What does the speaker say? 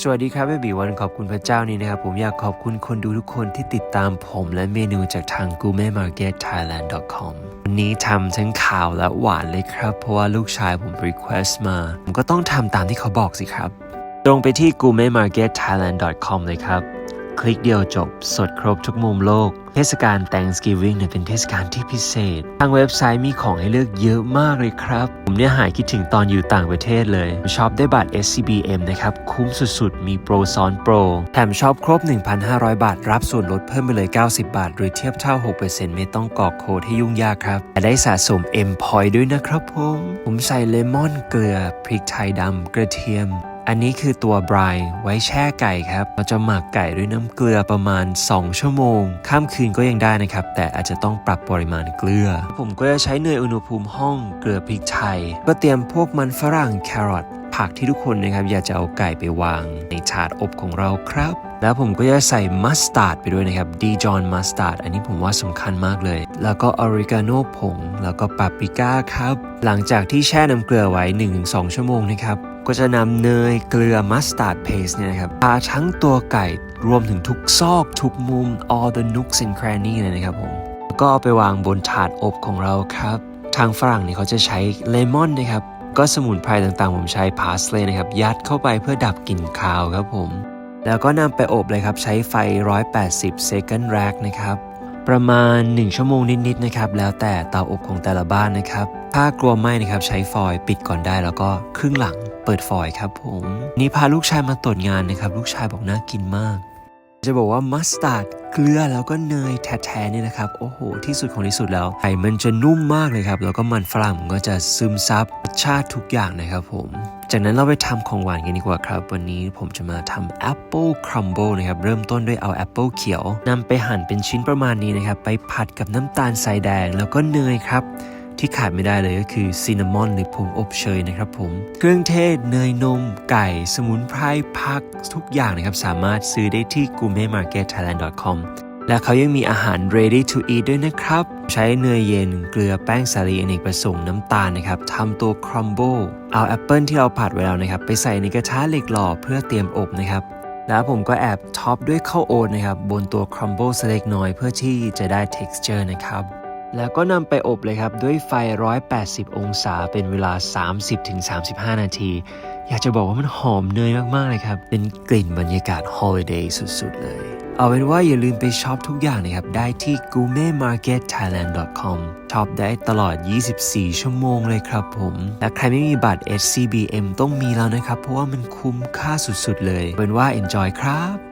สวัสดีครับเบบีวันขอบคุณพระเจ้านี่นะครับ ผมอยากขอบคุณคนดูทุกคนที่ติดตามผมและเมนูจากทาง Gourmet Market Thailand com วันนี้ทำทั้งข่าวและหวานเลยครับ เพราะว่าลูกชายผม request มา ผมก็ต้องทำตามที่เขาบอกสิครับ ตรงไปที่ Gourmet Market Thailand com เลยครับ คลิกเดียวจบ สดครบทุกมุมโลก เทศกาล Thanksgiving เนี่ยเป็นเทศกาลที่พิเศษ ทางเว็บไซต์มีของให้เลือกเยอะมากเลยครับ ผมเนี่ยหายคิดถึงตอนอยู่ต่างประเทศเลยช็อปได้บัตร SCBM นะครับ คุ้มสุดๆ มีโปรซ้อนโปร แถมช็อปครบ 1,500 บาท รับส่วนลดเพิ่มไปเลย 90 บาท หรือเทียบเท่า 6%ไม่ต้องกรอกโค้ดให้ยุ่งยากครับแต่ได้สะสม M Point ด้วยนะครับผมผมใส่เลมอนเกลือพริกไทยดำกระเทียม อันนี้คือตัวบรายไว้แช่ไก่ครับ เราจะหมักไก่ด้วยน้ำเกลือประมาณ 2 ชั่วโมง ข้ามคืนก็ยังได้นะครับ แต่อาจจะต้องปรับปริมาณเกลือ ผมก็จะใช้เนยอุณหภูมิห้องเกลือพริกไทย ก็เตรียมพวกมันฝรั่งแครอทผักที่ทุกคนนะครับอยากจะเอาไก่ไปวาง ในถาดอบของเราครับ แล้วผมก็จะใส่มัสตาร์ดไปด้วยนะครับดีจอนมัสตาร์ดอันนี้ผมว่าสำคัญมากเลย แล้วก็ออริกาโนผง แล้วก็ปาปริก้าครับ หลังจากที่แช่น้ำเกลือไว้ 1-2 ชั่วโมงนะครับ ก็จะนำเนยเกลือมัสตาร์ดเพสเนี่ยนะครับทาทั้งตัวไก่รวมถึงทุกซอกทุกมุม all the nooks and cranny เลยนะครับผมก็เอาไปวางบนถาดอบของเราครับ ทางฝรั่งเนี่ยเขาจะใช้เลมอนนะครับ ก็สมุนไพรต่างๆ ผมใช้พาสเลย์นะครับ ยัดเข้าไปเพื่อดับกลิ่นคาวครับผม แล้วก็นำไปอบเลยครับ ใช้ไฟ 180 second rack นะครับ ประมาณ 1 ชั่วโมงนิดๆนะครับ แล้วแต่เตาอบของแต่ละบ้านนะครับ ถ้ากลัวไหม้นะครับ ใช้ฟอยล์ปิดก่อนได้แล้วก็ครึ่งหลัง เปิดฟอยครับผมนี่พาลูกชายมาตรวจงานนะครับ ลูกชายบอกน่ากินมาก จะบอกว่ามัสตาร์ดเกลือแล้วก็เนยแท้ๆเนี่ยนะครับ โอ้โห ที่สุดของที่สุดแล้วไก่มันจะนุ่มมากเลยครับ แล้วก็มันฝรั่งมันก็จะซึมซับรสชาติทุกอย่างนะครับผม จากนั้นเราไปทำของหวานกันดีกว่าครับ วันนี้ผมจะมาทำแอปเปิลครัมเบิลนะครับ เริ่มต้นด้วยเอาแอปเปิลเขียวนำไปหั่นเป็นชิ้นประมาณนี้นะครับ ไปผัดกับน้ำตาลทรายแดงแล้วก็เนยครับ ที่ขาดไม่ได้เลยก็คือซินนามอนหรือผงอบเชยนะครับผม เครื่องเทศเนยนม ไก่ สมุนไพรผักทุกอย่างนะครับ สามารถซื้อได้ที่ gourmetmarketthailand.com และเขายังมีอาหาร ready to eat ด้วยนะครับ ใช้เนยเย็น เกลือแป้งสาลีอเนกประสงค์น้ำตาลนะครับทำตัวครัมเบิลเอาแอปเปิลที่เราผัดไว้แล้วนะครับ ไปใส่ในกระทะเหล็กหล่อเพื่อเตรียมอบนะครับแล้วผมก็แอบท็อปด้วยข้าวโอ๊ตนะครับ บนตัวครัมเบิลสเล็กน้อยเพื่อที่จะได้ texture นะครับ แล้วก็นำไปอบเลยครับด้วยไฟ 180 องศาเป็นเวลา 30-35 นาที อยากจะบอกว่ามันหอมเนยมาก ๆ เลยครับ เป็นกลิ่นบรรยากาศฮอลิเดย์สุด ๆ เลย เอาเป็นว่าอย่าลืมไปช็อปทุกอย่างนะครับ ได้ที่ gourmetmarketthailand.com ช็อปได้ตลอด 24 ชั่วโมงเลยครับผม และใครไม่มีบัตร SCBM ต้องมีแล้วนะครับ เพราะว่ามันคุ้มค่าสุด ๆ เลยเอาเป็นว่า enjoy ครับ